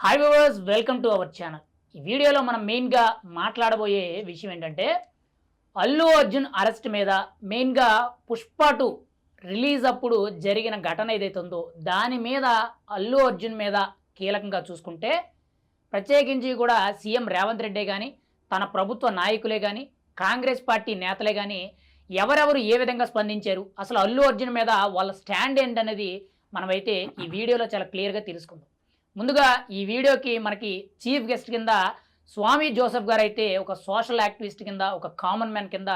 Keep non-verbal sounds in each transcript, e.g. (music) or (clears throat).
Hi viewers welcome to our channel ఈ వీడియోలో మనం మెయిన్గా మాట్లాడబోయే విషయం ఏంటంటే అల్లు అర్జున్ అరెస్ట్ మీద మెయిన్గా పుష్ప టు రిలీజ్ అప్పుడు జరిగిన ఘటన ఏదైతే ఉందో దాని మీద అల్లు అర్జున్ మీద కీలకంగా చూసుకుంటే ప్రత్యేకించి కూడా సీఎం రేవంత్ రెడ్డే కానీ తన ప్రభుత్వ నాయకులే కానీ కాంగ్రెస్ పార్టీ నేతలే కానీ ఎవరెవరు ఏ విధంగా స్పందించారు అసలు అల్లు అర్జున్ మీద వాళ్ళ స్టాండ్ ఏంటనేది మనమైతే ఈ వీడియోలో చాలా క్లియర్గా తెలుసుకుందాం. ముందుగా ఈ వీడియోకి మనకి చీఫ్ గెస్ట్ కింద స్వామి జోసెఫ్ గారు అయితే ఒక సోషల్ యాక్టివిస్ట్ కింద ఒక కామన్ మ్యాన్ కింద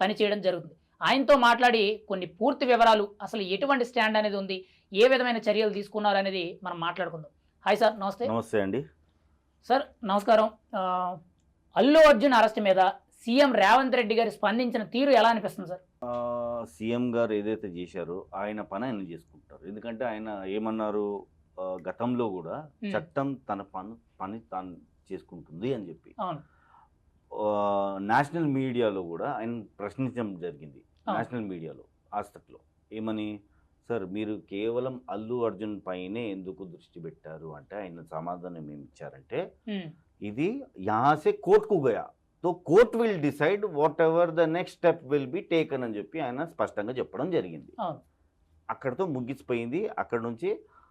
పనిచేయడం జరుగుతుంది. ఆయనతో మాట్లాడి కొన్ని పూర్తి వివరాలు అసలు ఎటువంటి స్టాండ్ అనేది ఉంది ఏ విధమైన చర్యలు తీసుకున్నారు అనేది మనం మాట్లాడుకుందాం. హాయ్ సార్ నమస్తే. నమస్తే అండి. సార్ నమస్కారం. అల్లు అర్జున్ అరెస్ట్ మీద సీఎం రేవంత్ రెడ్డి గారు స్పందించిన తీరు ఎలా అనిపిస్తుంది సార్? సీఎం గారు ఏదైతే చేశారో ఆయన పని ఆయన చేసుకుంటారు. ఎందుకంటే ఆయన ఏమన్నారు? గతంలో కూడా చట్టం తన పని పని తాను చేసుకుంటుంది అని చెప్పి. నేషనల్ మీడియాలో కూడా ఆయన ప్రశ్నించడం జరిగింది. నేషనల్ మీడియాలో ఆస్థట్లో ఏమని? సార్ మీరు కేవలం అల్లు అర్జున్ పైనే ఎందుకు దృష్టి పెట్టారు? అంటే ఆయన సమాధానం ఏమి ఇచ్చారంటే ఇది యాసే కోర్టుకు Gaya. So court will decide whatever the next step will be taken అని చెప్పి ఆయన స్పష్టంగా చెప్పడం జరిగింది. అక్కడతో ముగిసిపోయింది. అక్కడ నుంచి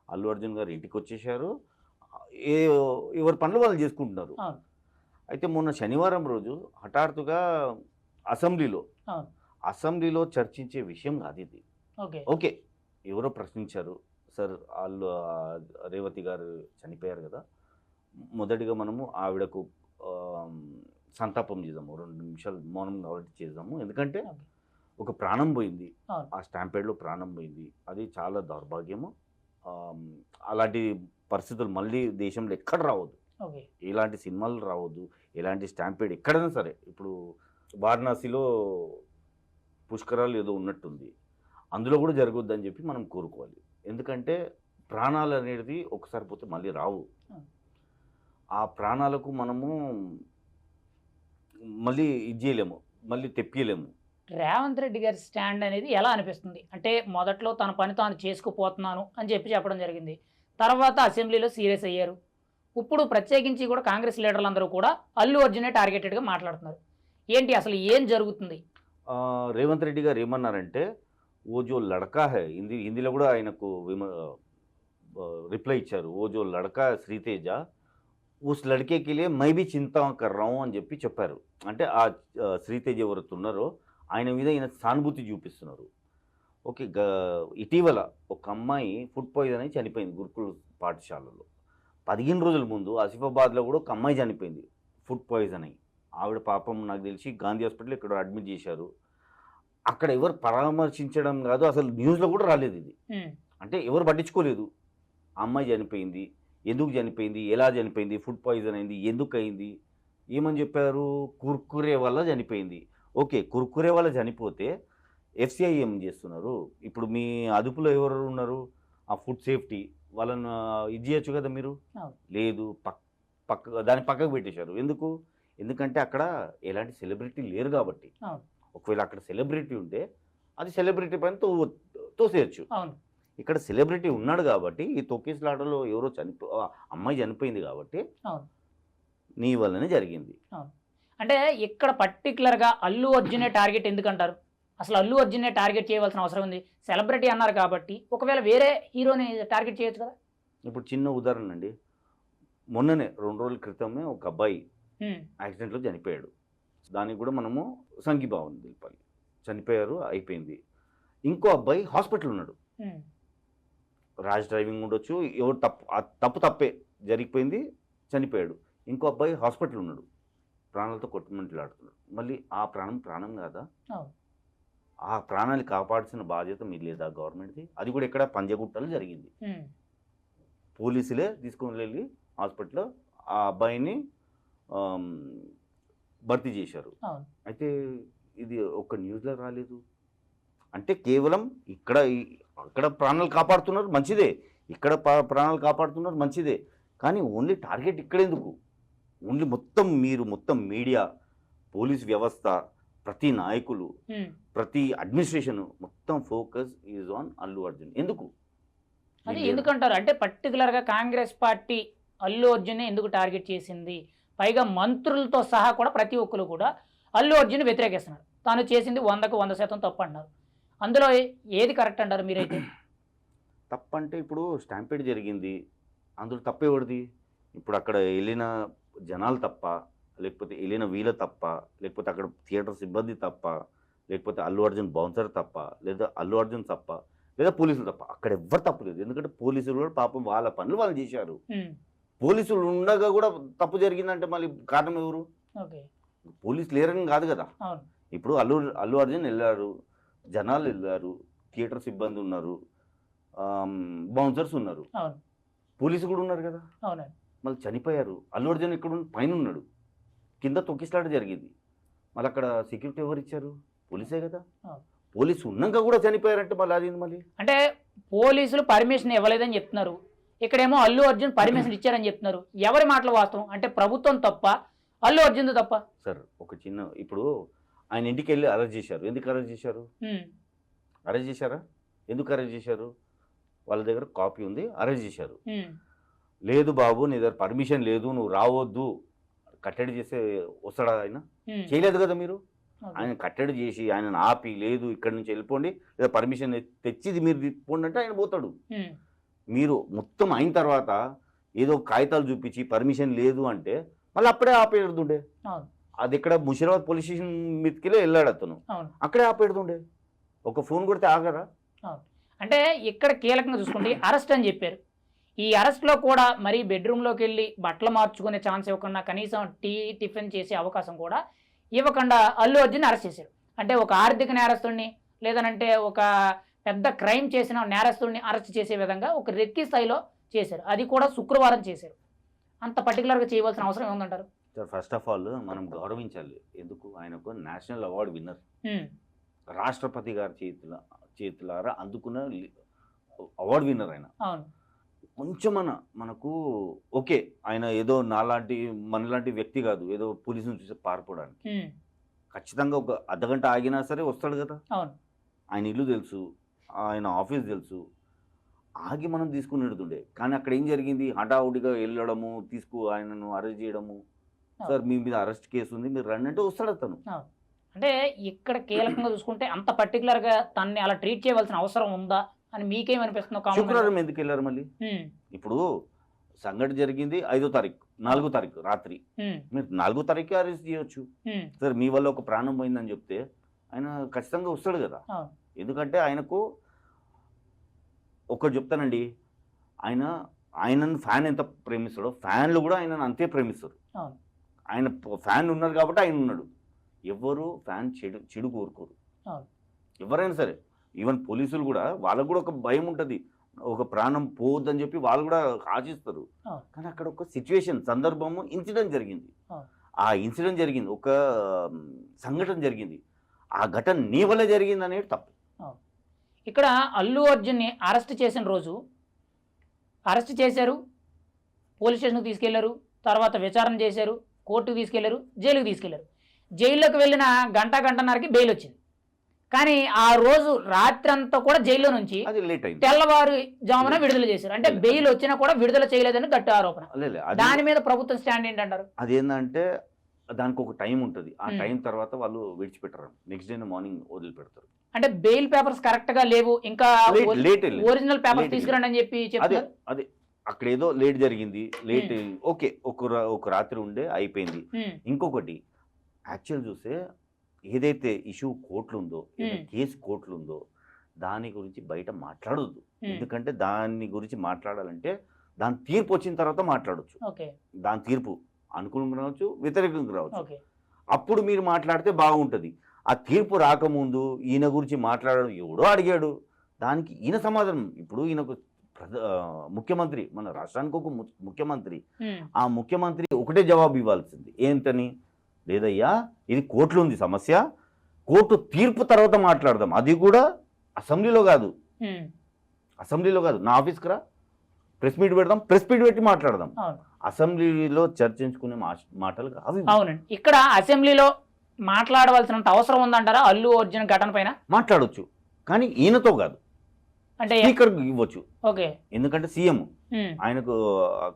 అల్లు అర్జున్ గారు ఇంటికి వచ్చేసారు ఏ ఎవరి పనులు వాళ్ళు చేసుకుంటున్నారు. అయితే మొన్న శనివారం రోజు హఠాత్తుగా అసెంబ్లీలో. అసెంబ్లీలో చర్చించే విషయం కాదు ఇది. ఓకే. ఓకే. ఎవరో ప్రశ్నించారు. సార్ వాళ్ళు రేవతి గారు చనిపోయారు కదా. మొదటిగా మనము ఆవిడకు సంతాపం చేద్దాము. రెండు నిమిషాలు మౌనం కాబట్టి చేద్దాము. ఎందుకంటే. ఒక ప్రాణం పోయింది. ఆ స్టాంపేడ్లో ప్రాణం పోయింది. అది చాలా దౌర్భాగ్యము. అలాంటి పరిస్థితులు మళ్ళీ దేశంలో ఎక్కడ రావద్దు. ఇలాంటి సినిమాలు రావద్దు ఇలాంటి స్టాంపేడ్ ఎక్కడైనా సరే ఇప్పుడు వారణాసిలో పుష్కరాలు ఏదో ఉన్నట్టుంది. అందులో కూడా జరగొద్దని చెప్పి మనం కోరుకోవాలి. ఎందుకంటే ప్రాణాలు అనేది ఒకసారి పోతే మళ్ళీ రావు. ఆ ప్రాణాలకు మనము మళ్ళీ ఇది చేయలేము మళ్ళీ తెప్పియలేము. రేవంత్ రెడ్డి గారి స్టాండ్ అనేది ఎలా అనిపిస్తుంది? అంటే మొదట్లో తన పని తాను చేసుకుపోతున్నాను అని చెప్పి చెప్పడం జరిగింది. తర్వాత అసెంబ్లీలో సీరియస్ అయ్యారు. ఇప్పుడు ప్రత్యేకించి కూడా కాంగ్రెస్ లీడర్లు అందరూ కూడా అల్లు అర్జునే టార్గెటెడ్గా మాట్లాడుతున్నారు. ఏంటి అసలు ఏం జరుగుతుంది? రేవంత్ రెడ్డి గారు ఏమన్నారంటే ఓ జో లడకా హే. హిందీ హిందీలో కూడా ఆయనకు విమ రిప్లై ఇచ్చారు. ఓ జో లడకా శ్రీతేజ ఉస్ లడ్కేకి మై బి చింతా కర్ అని చెప్పి చెప్పారు. అంటే ఆ శ్రీతేజ శ్రీతేజ్ ఎవరైతే ఉన్నారో ఆయన మీద ఈయన సానుభూతి చూపిస్తున్నారు. ఓకే ఇటీవల ఒక అమ్మాయి ఫుడ్ పాయిజన్ అయి చనిపోయింది గురుకుల పాఠశాలలో. పదిహేను రోజుల ముందు ఆసిఫాబాద్లో కూడా ఒక అమ్మాయి చనిపోయింది ఫుడ్ పాయిజన్ అయి. ఆవిడ పాపం నాకు తెలిసి గాంధీ హాస్పిటల్ ఇక్కడ అడ్మిట్ చేశారు. అక్కడ ఎవరు పరామర్శించడం కాదు అసలు న్యూస్లో కూడా రాలేదు ఇది. అంటే ఎవరు పట్టించుకోలేదు. ఆ అమ్మాయి చనిపోయింది ఎందుకు చనిపోయింది ఎలా చనిపోయింది ఫుడ్ పాయిజన్ అయింది ఎందుకు అయింది ఏమని చెప్పారు? కుర్కురే వల్ల చనిపోయింది. ఓకే కుర్కురే వల్ల చనిపోతే ఎఫ్సిఐ ఏం చేస్తున్నారు? ఇప్పుడు మీ అదుపులో ఎవరు ఉన్నారు? ఆ ఫుడ్ సేఫ్టీ వాళ్ళని ఇది చేయొచ్చు కదా మీరు. లేదు పక్ పక్క దాన్ని పక్కకు పెట్టేశారు. ఎందుకు? ఎందుకంటే అక్కడ ఎలాంటి సెలబ్రిటీ లేరు కాబట్టి. ఒకవేళ అక్కడ సెలబ్రిటీ ఉంటే అది సెలబ్రిటీ పైన తో తోసేయచ్చు. అవును. ఇక్కడ సెలబ్రిటీ ఉన్నాడు కాబట్టి ఈ తొక్కిసలాటలో ఎవరో చనిపో అమ్మాయి చనిపోయింది కాబట్టి. నీ వల్లనే జరిగింది. అంటే ఇక్కడ పర్టికులర్గా అల్లు అర్జునే టార్గెట్ ఎందుకంటారు? అసలు అల్లు అర్జునే టార్గెట్ చేయవలసిన అవసరం ఉంది. సెలబ్రిటీ అన్నారు కాబట్టి ఒకవేళ వేరే హీరోని టార్గెట్ చేయొచ్చు కదా? ఇప్పుడు చిన్న ఉదాహరణ అండి. మొన్ననే రెండు రోజుల క్రితమే ఒక అబ్బాయి యాక్సిడెంట్లో చనిపోయాడు. దానికి కూడా మనము సంఘీభావం తెలిపాలి. చనిపోయారు అయిపోయింది. ఇంకో అబ్బాయి హాస్పిటల్ ఉన్నాడు. ర్యాష్ డ్రైవింగ్ ఉండొచ్చు ఎవరు తప్పు తప్పు తప్పే జరిగిపోయింది చనిపోయాడు. ఇంకో అబ్బాయి హాస్పిటల్ ఉన్నాడు. ప్రాణాలతో కొట్టుమంటలాడుతున్నాడు మళ్ళీ ఆ ప్రాణం ప్రాణం కాదా. ఆ ప్రాణాన్ని కాపాడాల్సిన బాధ్యత మీరు లేదా గవర్నమెంట్ది? అది కూడా ఇక్కడ పంజగుట్టలో జరిగింది. పోలీసులే తీసుకొని వెళ్ళి హాస్పిటల్లో ఆ అబ్బాయిని భర్తీ చేశారు. అయితే ఇది ఒక్క న్యూస్లో రాలేదు. అంటే కేవలం ఇక్కడ అక్కడ ప్రాణాలు కాపాడుతున్నారు మంచిదే. ఇక్కడ ప్రాణాలు కాపాడుతున్నారు మంచిదే. కానీ ఓన్లీ టార్గెట్ ఇక్కడెందుకు? ఓన్లీ మొత్తం మీరు మొత్తం మీడియా పోలీస్ వ్యవస్థ ప్రతి నాయకులు. ప్రతి అడ్మినిస్ట్రేషన్ మొత్తం focus is on Allu Arjun. ఎందుకు? అది ఎందుకంటారు? అంటే పర్టికులర్గా కాంగ్రెస్ పార్టీ అల్లు అర్జున్ ఎందుకు టార్గెట్ చేసింది? పైగా మంత్రులతో సహా కూడా ప్రతి ఒక్కరు కూడా అల్లు అర్జున్ వ్యతిరేకిస్తున్నారు. తాను చేసింది వందకు వంద శాతం తప్పు అంటున్నారు అందులో ఏది కరెక్ట్ అంటారు మీరైతే? (clears throat) తప్పంటే ఇప్పుడు స్టాంపేడ్ జరిగింది. అందులో తప్పేవాడిది? ఇప్పుడు అక్కడ వెళ్ళిన జనాలు తప్ప లేకపోతే వెళ్ళిన వీళ్ళ తప్ప లేకపోతే అక్కడ థియేటర్ సిబ్బంది తప్ప లేకపోతే అల్లు అర్జున్ బౌన్సర్ తప్ప లేదా అల్లు అర్జున్ తప్ప లేదా పోలీసులు తప్ప అక్కడ ఎవ్వరు తప్పు లేదు. ఎందుకంటే పోలీసులు కూడా పాపం వాళ్ళ పనులు వాళ్ళు చేశారు. పోలీసులు ఉండగా కూడా తప్పు జరిగిందంటే మళ్ళీ కారణం ఎవరు? ఓకే. పోలీసు లేరని కాదు కదా. ఇప్పుడు అల్లు అల్లు అర్జున్ వెళ్ళారు జనాలు వెళ్ళారు థియేటర్ సిబ్బంది ఉన్నారు బౌన్సర్స్ ఉన్నారు. పోలీసు కూడా ఉన్నారు కదా. మళ్ళీ చనిపోయారు. అల్లు అర్జున్ ఇక్కడ పైన ఉన్నాడు కింద తొక్కిసలాట జరిగింది. మళ్ళీ అక్కడ సెక్యూరిటీ ఎవరు ఇచ్చారు? పోలీసే కదా. పోలీసు ఉన్నాక కూడా చనిపోయారంటే మళ్ళీ అది మళ్ళీ? అంటే పోలీసులు పర్మిషన్ ఇవ్వలేదని చెప్తున్నారు. ఇక్కడేమో అల్లు అర్జున్ పర్మిషన్ ఇచ్చారని చెప్తున్నారు. ఎవరి మాటలు వాస్తవం? అంటే ప్రభుత్వం తప్ప అల్లు అర్జున్ తప్ప. సార్ ఒక చిన్న ఇప్పుడు ఆయన ఇంటికి వెళ్ళి అరెస్ట్ చేశారు. ఎందుకు అరెస్ట్ చేశారు? అరెస్ట్ చేశారా? ఎందుకు అరెస్ట్ చేశారు? వాళ్ళ దగ్గర కాపీ ఉంది అరెస్ట్ చేశారు. లేదు బాబు నీ దగ్గర పర్మిషన్ లేదు నువ్వు రావద్దు. కట్టడి చేస్తే వస్తాడా ఆయన? చేయలేదు కదా మీరు. ఆయన కట్టడి చేసి ఆయన ఆపి లేదు ఇక్కడి నుంచి వెళ్ళిపోండి లేదా పర్మిషన్ తెచ్చి ఇది మీరు తీసుకోండి అంటే ఆయన పోతాడు. మీరు మొత్తం అయిన తర్వాత ఏదో కాగితాలు చూపించి పర్మిషన్ లేదు అంటే మళ్ళీ అప్పుడే ఆపేడుతుండే అది ఇక్కడ ముషిరాబాద్ పోలీస్ స్టేషన్ మీదకి వెళ్ళాడు అతను. అక్కడే ఆపేడుతుండే ఒక ఫోన్ కొడితే ఆగరా? అంటే ఇక్కడ కీలకంగా చూసుకోండి అరెస్ట్ అని చెప్పారు. ఈ అరెస్ట్లో కూడా మరి బెడ్రూమ్లోకి వెళ్ళి బట్టలు మార్చుకునే ఛాన్స్ ఇవ్వకుండా కనీసం టీ టిఫిన్ చేసే అవకాశం కూడా ఇవ్వకుండా అల్లు అర్జున్ అరెస్ట్ చేశారు అంటే ఒక ఆర్థిక నేరస్తుడిని లేదనంటే ఒక పెద్ద క్రైమ్ చేసిన నేరస్తుడిని అరెస్ట్ చేసే విధంగా ఒక రెక్కి స్థాయిలో చేశారు అది కూడా శుక్రవారం చేశారు అంత పర్టికులర్గా చేయవలసిన అవసరం ఏముందంటారు? సార్ ఫస్ట్ ఆఫ్ ఆల్ మనం గౌరవించాలి. ఎందుకు? ఆయనకు నేషనల్ అవార్డు విన్నర్. రాష్ట్రపతి గారి చేతుల చేతులారా అందుకున్న అవార్డు విన్నర్ ఆయన. అవును. కొంచెం మన మనకు ఓకే ఆయన ఏదో నాలాంటి మనలాంటి వ్యక్తి కాదు ఏదో పోలీసుని చూసి పారిపోవడానికి. ఖచ్చితంగా ఒక అర్ధగంట ఆగినా సరే వస్తాడు కదా. ఆయన ఇల్లు తెలుసు ఆయన ఆఫీస్ తెలుసు. ఆగి మనం తీసుకుని ఎడుతుండే కానీ అక్కడ ఏం జరిగింది? హఠావుడిగా వెళ్ళడము తీసుకు ఆయనను అరెస్ట్ చేయడము. సార్ మీ మీద అరెస్ట్ కేసు ఉంది మీరు రండి అంటే వస్తాడు అతను. అంటే ఇక్కడ కీలకంగా చూసుకుంటే అంత పర్టికులర్గా తన్ని అలా ట్రీట్ చేయవలసిన అవసరం ఉందా? అని మీకేమనిపిస్తుందో శుక్రవారం ఎందుకు వెళ్ళారు మళ్ళీ? ఇప్పుడు సంఘటన జరిగింది ఐదో తారీఖు నాలుగో తారీఖు రాత్రి. మీరు నాలుగో తారీఖు అరెస్ట్ చేయొచ్చు. సార్ మీ వల్ల ఒక ప్రాణం పోయిందని చెప్తే ఆయన ఖచ్చితంగా వస్తాడు కదా. ఎందుకంటే ఆయనకు ఒకటి చెప్తానండి ఆయన ఆయనను ఫ్యాన్ ఎంత ప్రేమిస్తాడో ఫ్యాన్లు కూడా ఆయనను అంతే ప్రేమిస్తారు. ఆయన ఫ్యాన్ ఉన్నారు కాబట్టి ఆయన ఉన్నాడు. ఎవరు ఫ్యాన్ చెడు చెడు కోరుకోరు. ఎవరైనా సరే ఈవెన్ పోలీసులు కూడా వాళ్ళకు కూడా ఒక భయం ఉంటుంది. ఒక ప్రాణం పోవద్దని చెప్పి వాళ్ళు కూడా ఆశిస్తారు. కానీ అక్కడ ఒక సిచ్యువేషన్ సందర్భము ఇన్సిడెంట్ జరిగింది. ఆ. ఇన్సిడెంట్ జరిగింది. ఒక సంఘటన జరిగింది. ఆ ఘటన నీ వల్ల జరిగింది అనేది తప్పు. ఇక్కడ అల్లు అర్జున్ని అరెస్ట్ చేసిన రోజు అరెస్ట్ చేశారు పోలీస్ స్టేషన్కి తీసుకెళ్ళారు తర్వాత విచారణ చేశారు కోర్టుకు తీసుకెళ్ళారు జైలుకి తీసుకెళ్ళారు. జైల్లోకి వెళ్ళిన గంట గంటన్నరకి బెయిల్ వచ్చింది. కానీ ఆ రోజు రాత్రంతా కూడా జైల్లో నుంచి అది లేట్ అయింది. తెల్లవారు జామున విడుదల చేశారు. అంటే బెయిల్ వచ్చినా కూడా విడుదల చేయలేదని గట్టి ఆరోపణ. దాని మీద ప్రభుత్వం స్టాండ్ ఏంటంటారు? అదేంటంటే దానికి ఒక టైం ఉంటుంది. ఆ. టైం తర్వాత వాళ్ళు విడిచిపెట్టరు. నెక్స్ట్ డే మార్నింగ్ వదిలిపెడతారు. అంటే బెయిల్ పేపర్స్ కరెక్ట్గా లేవు. ఇంకా. ఒరిజినల్ పేపర్స్ తీసుకురండి అని చెప్పి అదే అక్కడ ఏదో లేట్ జరిగింది. Late okay. ఒక రాత్రి ఉండే అయిపోయింది. ఇంకొకటి యాక్చువల్ చూస్తే ఏదైతే ఇష్యూ కోర్టులు ఉందో ఏదైతే Hmm. కేసు కోర్టులు ఉందో దాని గురించి బయట మాట్లాడొద్దు. ఎందుకంటే దాని గురించి మాట్లాడాలంటే దాని తీర్పు వచ్చిన తర్వాత మాట్లాడొచ్చు. దాని తీర్పు అనుకూలంగా రావచ్చు వ్యతిరేకంగా రావచ్చు. అప్పుడు మీరు మాట్లాడితే బాగుంటుంది. ఆ తీర్పు రాకముందు ఈయన గురించి మాట్లాడడం ఎవడో అడిగాడు. దానికి ఈయన సమాధానం. ఇప్పుడు ఈయనకు ముఖ్యమంత్రి మన రాష్ట్రానికి ఒక ముఖ్యమంత్రి. ఆ ముఖ్యమంత్రి ఒకటే జవాబు ఇవ్వాల్సింది. ఏంటని? లేదయ్యా ఇది కోర్టులో ఉంది సమస్య. కోర్టు తీర్పు తర్వాత మాట్లాడదాం. అది కూడా అసెంబ్లీలో కాదు. అసెంబ్లీలో కాదు. నా ఆఫీస్కి రా. ప్రెస్ మీట్ పెడదాం. ప్రెస్ మీట్ పెట్టి మాట్లాడదాం. అసెంబ్లీలో చర్చించుకునే మాటలు ఇవి. అవునండి. ఇక్కడ అసెంబ్లీలో మాట్లాడవలసినంత అవసరం ఉందంటారా అల్లు అర్జున్ ఘటన పైన? మాట్లాడొచ్చు. కానీ ఈయనతో కాదు. అంటే స్పీకర్ ఇవ్వచ్చు. ఓకే. ఎందుకంటే సీఎం. ఆయనకు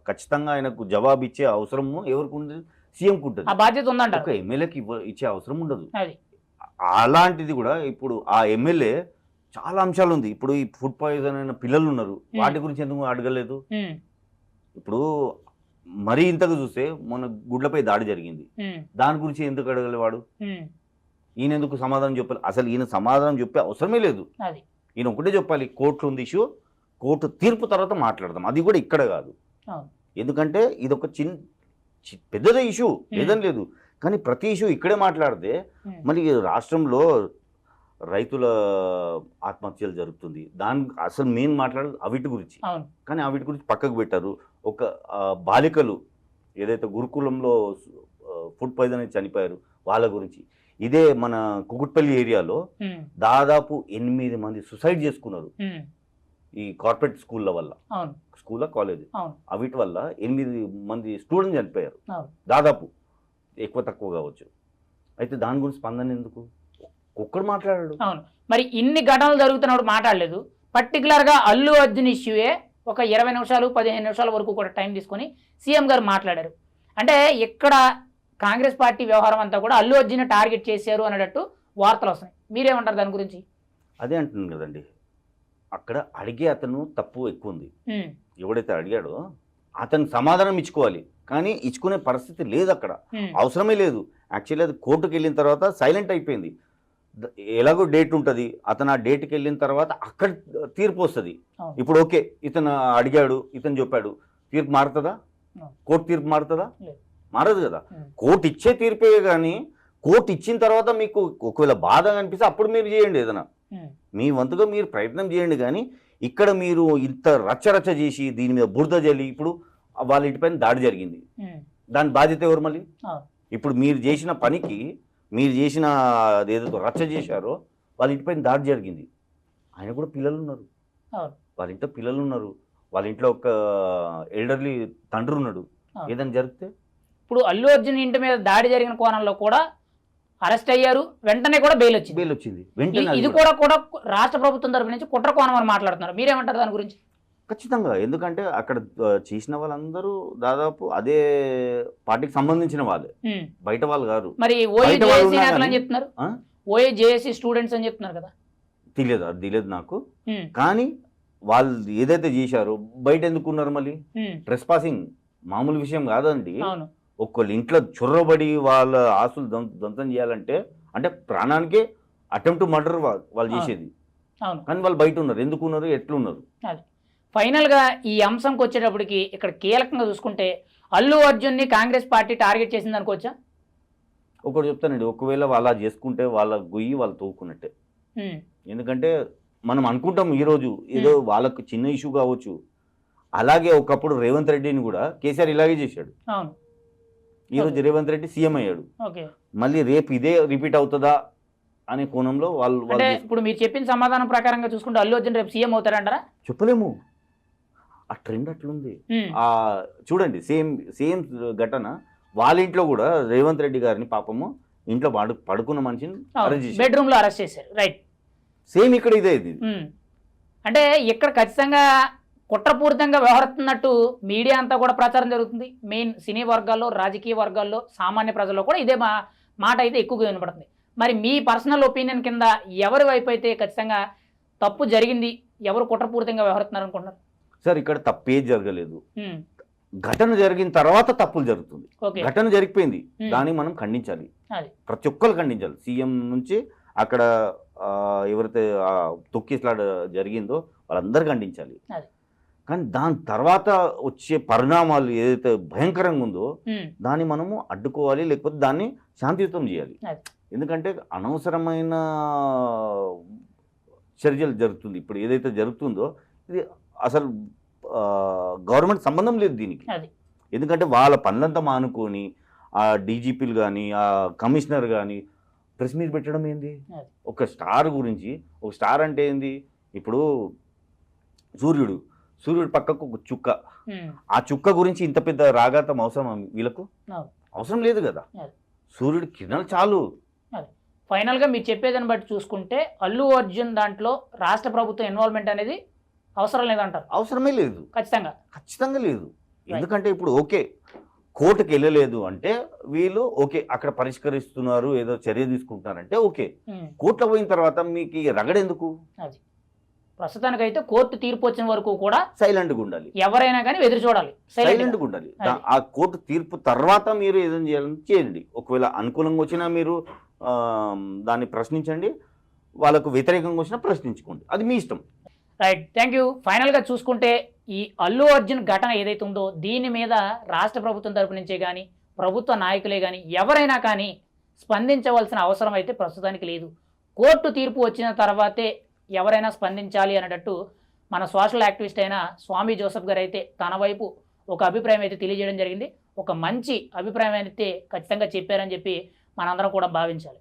ఖచ్చితంగా ఆయనకు జవాబు ఇచ్చే అవసరము ఎవరికి ఉంటుంది సీఎంకు ఆ ఉంటుంది. బాధ్యత ఉందంటారు. ఒక ఎమ్మెల్యేకి ఇచ్చే అవసరం ఉండదు. అలాంటిది కూడా ఇప్పుడు ఆ ఎమ్మెల్యే చాలా అంశాలు ఉంది. ఇప్పుడు ఈ ఫుడ్ పాయిజన్ అయిన పిల్లలు ఉన్నారు. వాటి గురించి ఎందుకు అడగలేదు? ఇప్పుడు మరీ ఇంతకు చూస్తే మన గుడ్లపై దాడి జరిగింది. దాని గురించి ఎందుకు అడగలేవాడు ఈయన ఎందుకు సమాధానం చెప్పాలి? అసలు ఈయన సమాధానం చెప్పే అవసరమే లేదు. ఈయన ఒకటే చెప్పాలి కోర్టులో ఉంది ఇష్యూ కోర్టు తీర్పు తర్వాత మాట్లాడదాం. అది కూడా ఇక్కడ కాదు. ఎందుకంటే ఇది ఒక చిన్న పెద్దదే ఇష్యూ లేదని లేదు. కానీ ప్రతి ఇష్యూ ఇక్కడే మాట్లాడితే మళ్ళీ రాష్ట్రంలో రైతుల ఆత్మహత్యలు జరుగుతుంది. దాని అసలు మెయిన్ మాట్లాడేది అవిటి గురించి. కానీ అవిటి గురించి పక్కకు పెట్టారు. ఒక బాలికలు ఏదైతే గురుకులంలో ఫుడ్ పాయిజన్ అయి చనిపోయారు వాళ్ళ గురించి. ఇదే మన కుకుట్పల్లి ఏరియాలో దాదాపు ఎనిమిది మంది సుసైడ్ చేసుకున్నారు. ఈ కార్పొరేట్ స్కూళ్ళ వల్ల. అవును. School college. అవును. అవిటి వల్ల ఎనిమిది మంది స్టూడెంట్ చనిపోయారు. దాదాపు ఎక్కువ తక్కువ కావచ్చు. అయితే దాని గురించి స్పందన ఎందుకు? ఒక్కడు మాట్లాడాడు. అవును. మరి ఇన్ని ఘటనలు జరుగుతున్నప్పుడు మాట్లాడలేదు. పర్టికులర్గా అల్లు అర్జున్ ఇష్యూయే ఒక ఇరవై నిమిషాలు పదిహేను నిమిషాల వరకు కూడా టైం తీసుకొని సీఎం గారు మాట్లాడారు. అంటే ఇక్కడ కాంగ్రెస్ పార్టీ వ్యవహారం అంతా కూడా అల్లు అర్జున్ టార్గెట్ చేశారు అనేటట్టు వార్తలు వస్తున్నాయి. మీరేమంటారు దాని గురించి? అదే అంటున్నాను కదండి. అక్కడ అడిగే అతను తప్పు ఎక్కువ ఉంది ఎవడైతే అడిగాడో అతను సమాధానం ఇచ్చుకోవాలి. కానీ ఇచ్చుకునే పరిస్థితి లేదు అక్కడ. అవసరమే లేదు. యాక్చువల్లీ అది కోర్టుకు వెళ్ళిన తర్వాత సైలెంట్ అయిపోయింది. ఎలాగో డేట్ ఉంటుంది. అతను ఆ డేట్కి వెళ్ళిన తర్వాత అక్కడ తీర్పు వస్తుంది. ఇప్పుడు ఓకే ఇతను అడిగాడు ఇతను చెప్పాడు. తీర్పు మారుతుందా. కోర్టు తీర్పు మారుతుందా. మారదు కదా. కోర్టు ఇచ్చే తీర్పే కానీ కోర్టు ఇచ్చిన తర్వాత మీకు ఒకవేళ బాధ అనిపిస్తే అప్పుడు మీరు చేయండి ఏదైనా. మీ వంతుగా మీరు ప్రయత్నం చేయండి కానీ ఇక్కడ మీరు ఇంత రచ్చరచ్చ చేసి దీని మీద బురద జల్లి ఇప్పుడు వాళ్ళ ఇంటిపైన దాడి జరిగింది. దాని బాధ్యత ఎవరు మళ్ళీ. ఇప్పుడు మీరు చేసిన పనికి మీరు చేసిన ఏదో రచ్చ చేశారో వాళ్ళ ఇంటిపైన దాడి జరిగింది. ఆయన కూడా పిల్లలు ఉన్నారు. వాళ్ళ ఇంట్లో పిల్లలు ఉన్నారు వాళ్ళ ఇంట్లో ఒక ఎల్డర్లీ తండ్రి ఉన్నాడు. ఏదైనా జరిగితే? ఇప్పుడు అల్లు అర్జున్ ఇంటి మీద దాడి జరిగిన కోణంలో కూడా అరెస్ట్ అయ్యారు వెంటనే కూడా బెయిల్ వచ్చింది. బెయిల్ వచ్చింది వెంటనే ఇది కూడా. కూడా రాష్ట్ర ప్రభుత్వం తరపు నుంచి కుట్ర కోణం అని మాట్లాడుతున్నారు. మీరేమంటారు దాని గురించి? ఖచ్చితంగా. ఎందుకంటే అక్కడ చేసిన వాళ్ళందరూ దాదాపు అదే పార్టీకి సంబంధించిన వాళ్ళే. బయట వాళ్ళు కాదు. మరి చెప్తున్నారు? ఓఏ జేఏసీ స్టూడెంట్స్ అని చెప్తున్నారు కదా. తెలియదు అది తెలియదు నాకు. కానీ వాళ్ళు ఏదైతే చేశారో బయట ఎందుకున్నారు మళ్ళీ? ట్రెస్ పాసింగ్ మామూలు విషయం కాదండి. అవును. ఒక్కళ్ళు ఇంట్లో చొర్రబడి వాళ్ళ ఆస్తులు ధ్వం- ధ్వంసం చేయాలంటే అంటే ప్రాణానికే అటెంప్ట్ మర్డర్ వాళ్ళు. చేసేది. అవును. కానీ వాళ్ళు బయట ఉన్నారు ఎందుకు ఉన్నారు ఎట్లున్నారు? ఫైనల్గా ఈ అంశంకి వచ్చేటప్పటికి ఇక్కడ కీలకంగా చూసుకుంటే అల్లు అర్జున్ని కాంగ్రెస్ పార్టీ టార్గెట్ చేసింది అనుకోవచ్చా? ఒకటి చెప్తానండి. ఒకవేళ వాళ్ళు అలా చేసుకుంటే వాళ్ళ గొయ్యి వాళ్ళు తవ్వుకున్నట్టే ఉమ్, ఎందుకంటే మనం అనుకుంటాం ఈరోజు ఏదో వాళ్ళకు చిన్న ఇష్యూ కావచ్చు. అలాగే ఒకప్పుడు రేవంత్ రెడ్డిని కూడా కేసీఆర్ ఇలాగే చేశాడు. అవును. ఈరోజు రేవంత్ రెడ్డి సీఎం అయ్యాడు. మళ్ళీ రేపు ఇదే రిపీట్ అవుతుందా అనే కోణంలో వాళ్ళు అంటే ఇప్పుడు మీరు చెప్పిన సమాధానం ప్రకారంగా చూసుకుంటే అల్లు అర్జున్ రేపు సీఎం అవుతారంటారా చెప్పలేము. ఆ ట్రెండ్ అట్లుంది. ఆ చూడండి సేమ్ సేమ్ ఘటన వాళ్ళ ఇంట్లో కూడా రేవంత్ రెడ్డి గారిని పాపము ఇంట్లో పడు పడుకున్న మనిషిని అరెస్ట్లో అరెస్ట్ చేశారు. రైట్. సేమ్ ఇక్కడ ఇదే ఇది. అంటే ఇక్కడ ఖచ్చితంగా కుట్రపూరితంగా వ్యవహరిస్తున్నట్టు మీడియా అంతా కూడా ప్రచారం జరుగుతుంది. మెయిన్ సినీ వర్గాల్లో రాజకీయ వర్గాల్లో సామాన్య ప్రజల్లో కూడా ఇదే మా మాట అయితే ఎక్కువగా వినపడుతుంది. మరి మీ పర్సనల్ ఒపీనియన్ కింద ఎవరి వైపు అయితే ఖచ్చితంగా తప్పు జరిగింది ఎవరు కుట్రపూరితంగా వ్యవహరిస్తున్నారు అనుకుంటున్నారు? సార్ ఇక్కడ తప్పే జరగలేదు. ఘటన జరిగిన తర్వాత తప్పులు జరుగుతుంది. ఘటన జరిగిపోయింది. దాన్ని మనం ఖండించాలి. ప్రతి ఒక్కరు ఖండించాలి. సీఎం నుంచి అక్కడ ఎవరైతే ఆ తొక్కిసలాట జరిగిందో వాళ్ళందరూ ఖండించాలి. కానీ దాని తర్వాత వచ్చే పరిణామాలు ఏదైతే భయంకరంగా ఉందో దాన్ని మనము అడ్డుకోవాలి లేకపోతే దాన్ని శాంతియుతం చేయాలి. ఎందుకంటే అనవసరమైన చర్యలు జరుగుతుంది ఇప్పుడు ఏదైతే జరుగుతుందో ఇది అసలు గవర్నమెంట్ సంబంధం లేదు దీనికి. ఎందుకంటే వాళ్ళ పనులంతా మానుకొని ఆ డీజీపీలు కానీ ఆ కమిషనర్ కానీ ప్రెస్ మీట్ పెట్టడం ఏంది. ఒక స్టార్ గురించి ఒక స్టార్ అంటే ఏంది ఇప్పుడు సూర్యుడు సూర్యుడు పక్కకు ఒక చుక్క. ఆ చుక్క గురించి ఇంత పెద్ద రాగాతం అవసరం వీళ్ళకు. అవసరం లేదు కదా. సూర్యుడి కిరణాలు చాలు. ఫైనల్గా మీరు చెప్పేదాన్ని బట్టి చూసుకుంటే అల్లు అర్జున్ దాంట్లో రాష్ట్ర ప్రభుత్వం ఇన్వాల్వ్మెంట్ అనేది అవసరం లేదంటారు. అవసరమే లేదు. ఖచ్చితంగా. ఖచ్చితంగా లేదు. ఎందుకంటే ఇప్పుడు ఓకే కోర్టుకి వెళ్ళలేదు అంటే వీళ్ళు ఓకే అక్కడ పరిష్కరిస్తున్నారు ఏదో చర్య తీసుకుంటున్నారంటే ఓకే. కోర్టులో పోయిన తర్వాత మీకు రగడెందుకు? ప్రస్తుతానికైతే కోర్టు తీర్పు వచ్చిన వరకు కూడా సైలెంట్గా ఉండాలి. ఎవరైనా కానీ ఎదురు చూడాలి. సైలెంట్గా ఉండాలి. ఆ కోర్టు తీర్పు తర్వాత మీరు ఏదైనా చేయాలని చేయండి. ఒకవేళ అనుకూలంగా వచ్చినా మీరు దాన్ని ప్రశ్నించండి. వాళ్ళకు వ్యతిరేకంగా వచ్చినా ప్రశ్నించుకోండి. అది మీ ఇష్టం. రైట్ థ్యాంక్ యూ ఫైనల్గా చూసుకుంటే ఈ అల్లు అర్జున్ ఘటన ఏదైతే ఉందో దీని మీద రాష్ట్ర ప్రభుత్వం తరపు నుంచే కానీ ప్రభుత్వ నాయకులే కానీ ఎవరైనా కానీ స్పందించవలసిన అవసరం అయితే ప్రస్తుతానికి లేదు. కోర్టు తీర్పు వచ్చిన తర్వాతే ఎవరైనా స్పందించాలి అనేటట్టు మన సోషల్ యాక్టివిస్ట్ అయిన స్వామి జోసఫ్ గారు అయితే తన వైపు ఒక అభిప్రాయం అయితే తెలియజేయడం జరిగింది. ఒక మంచి అభిప్రాయం అయితే ఖచ్చితంగా చెప్పారని చెప్పి మనందరం కూడా భావించాలి.